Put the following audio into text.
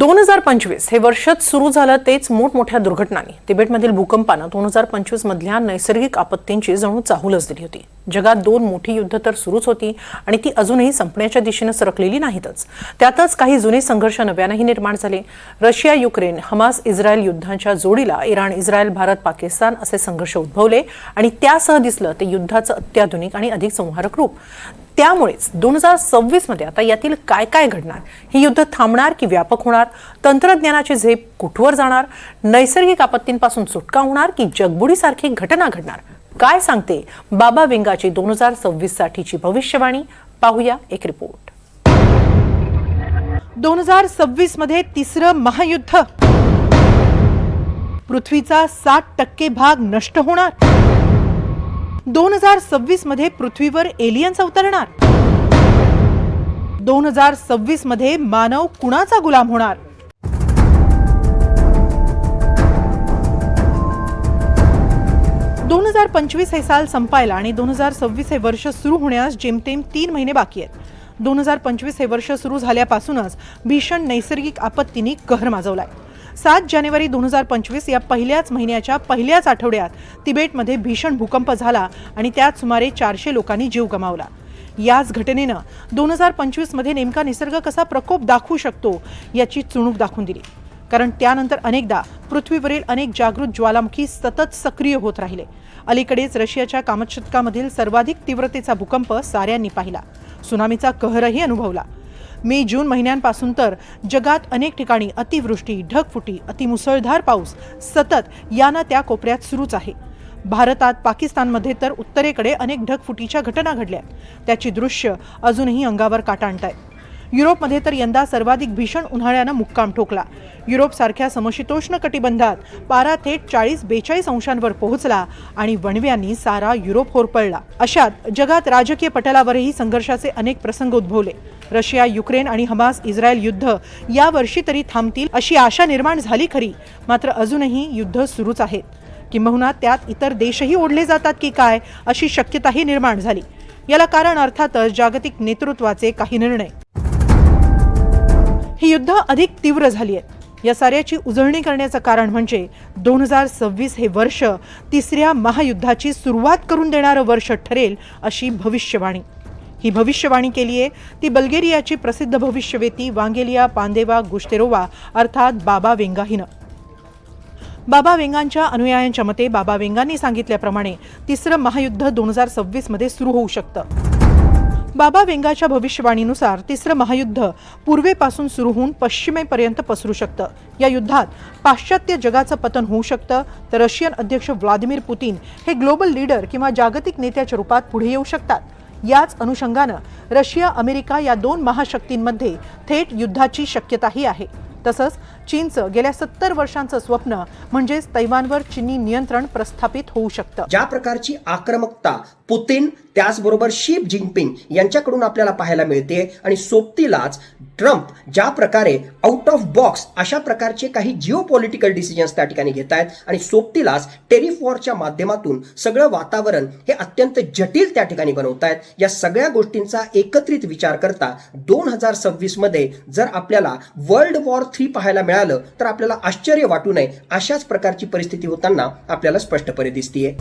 दोन हजार पंचवीस हे वर्षच सुरू झालं तेच मोठमोठ्या दुर्घटनांनी. तिबेटमधील भूकंपानं दोन हजार पंचवीस मधल्या नैसर्गिक आपत्तींची जणू चाहूलच दिली होती. जगात दोन मोठी युद्ध तर सुरूच होती आणि ती अजूनही संपण्याच्या दिशेनं सरकलेली नाहीतच. त्यातच काही जुने संघर्ष नव्यानंही निर्माण झाले. रशिया युक्रेन हमास इस्रायल युद्धांच्या जोडीला इराण इस्रायल भारत पाकिस्तान असे संघर्ष उद्भवले आणि त्यासह दिसलं ते युद्धाचं अत्याधुनिक आणि अधिक संहारक रूप. त्यामुळेच दोन हजार सव्वीसमध्ये आता यातील काय काय घडणार? हे युद्ध थांबणार की व्यापक होणार? तंत्रज्ञानाची झेप कुठवर जाणार? नैसर्गिक आपत्तींपासून सुटका होणार की जगबुडीसारखी घटना घडणार? काय सांगते? बाबा विंगाची दोन हजार सव्वीस साठीची भविष्यवाणी. पाहूया एक रिपोर्ट. दोन हजार सव्वीसमध्ये तिसरं महायुद्ध. पृथ्वीचा साठ टक्के भाग नष्ट होणार. दोन हजार सव्वीसमध्ये पृथ्वीवर एलियन्स अवतरणार. दोन हजार सव्वीसमध्ये मानव कुणाचा गुलाम होणार? दोन हजार पंचवीस हे साल संपायला आणि दोन हजार सव्वीस हे वर्ष सुरू होण्यास जेमतेम तीन महिने बाकी आहेत. दोन हजार पंचवीस हे वर्ष सुरू झाल्यापासूनच भीषण नैसर्गिक आपत्तींनी कहर माजवलाय. सात जानेवारी दोन हजार पंचवीस या पहिल्याच महिन्याच्या पहिल्याच आठवड्यात तिबेटमध्ये भीषण भूकंप झाला आणि त्यात सुमारे चारशे लोकांनी जीव गमावला. याच घटनेनं दोन हजार पंचवीसमध्ये नेमका निसर्ग कसा प्रकोप दाखवू शकतो याची चुणूक दाखवून दिली. कारण त्यानंतर अनेकदा पृथ्वीवरील अनेक जागृत ज्वालामुखी सतत सक्रिय होत राहिले. अलीकडेच रशियाच्या कामशतकामधील सर्वाधिक तीव्रतेचा भूकंप साऱ्यांनी पाहिला. सुनामीचा कहरही अनुभवला. मे जून महिन्यांपासून तर जगात अनेक ठिकाणी अतिवृष्टी ढगफुटी अतिमुसळधार पाऊस सतत यानं त्या कोपऱ्यात सुरूच आहे. भारतात पाकिस्तानमध्ये तर उत्तरेकडे अनेक ढगफुटीच्या घटना घडल्या. त्याची दृश्य अजूनही अंगावर काटा आणतायत. युरोपमध्ये तर यंदा सर्वाधिक भीषण उन्हाळ्यानं मुक्काम ठोकला. युरोपसारख्या समशीतोष्ण कटिबंधात पारा थेट चाळीस बेचाळीस अंशांवर पोहोचला आणि वणव्यांनी सारा युरोप होरपळला. अशात जगात राजकीय पटलावरही संघर्षाचे अनेक प्रसंग उद्भवले. रशिया युक्रेन आणि हमास इस्रायल युद्ध या वर्षी तरी थांबतील अशी आशा निर्माण झाली खरी. मात्र अजूनही युद्ध सुरूच आहेत. किंबहुना त्यात इतर देशही ओढले जातात की काय अशी शक्यताही निर्माण झाली. याला कारण अर्थातच जागतिक नेतृत्वाचे काही निर्णय. ही युद्ध अधिक तीव्र झाली आहेत. या साऱ्याची उजळणी करण्याचं कारण म्हणजे दोन हजार सव्वीस हे वर्ष तिसऱ्या महायुद्धाची सुरुवात करून देणारं वर्ष ठरेल अशी भविष्यवाणी. ही भविष्यवाणी केली आहे. ती बल्गेरियाची प्रसिद्ध भविष्यवेती वांगेलिया पांदेवा गुश्तेरोवा अर्थात बाबा वेंगा हिनं बाबा वेंगांच्या अनुयायांच्या मते बाबा वेंगांनी सांगितल्याप्रमाणे तिसरं महायुद्ध दोन हजार सव्वीसमध्ये सुरू होऊ शकतं. बाबा वेंगाच्या भविष्यवाणीनुसार तिसरं महायुद्ध पूर्वेपासून सुरू होऊन पश्चिमेपर्यंत पसरू शकतं. या युद्धात पाश्चात्य जगाचं पतन होऊ शकतं तर रशियन अध्यक्ष व्लादिमीर पुतीन हे ग्लोबल लीडर किंवा जागतिक नेत्याच्या रूपात पुढे येऊ शकतात. याच अनुषंगानं रशिया अमेरिका या दोन महाशक्तींमध्ये थेट युद्धाची शक्यताही आहे. तसंच चीनचं गेल्या सत्तर वर्षांचं स्वप्न म्हणजेच तैवानवर चीनी नियंत्रण प्रस्थापित होऊ शकतं. ज्या प्रकारची आक्रमकता पुतीन त्याचबरोबर शी जिनपिंग यांच्याकडून आपल्याला पाहायला मिळते आणि सोबतीलाच ट्रम्प ज्या प्रकारे आउट ऑफ बॉक्स अशा प्रकारचे काही जिओ पॉलिटिकल डिसिजन्स त्या ठिकाणी घेत आहेत आणि सोबतीलाच टेरिफ वॉरच्या माध्यमातून सगळं वातावरण हे अत्यंत जटिल त्या ठिकाणी बनवत आहेत. या सगळ्या गोष्टींचा एकत्रित विचार करता दोन हजार सव्वीसमध्ये जर आपल्याला वर्ल्ड वॉर थ्री पाहायला मिळालं तर आपल्याला आश्चर्य वाटू नये अशाच प्रकारची परिस्थिती होताना आपल्याला स्पष्टपणे दिसतीये.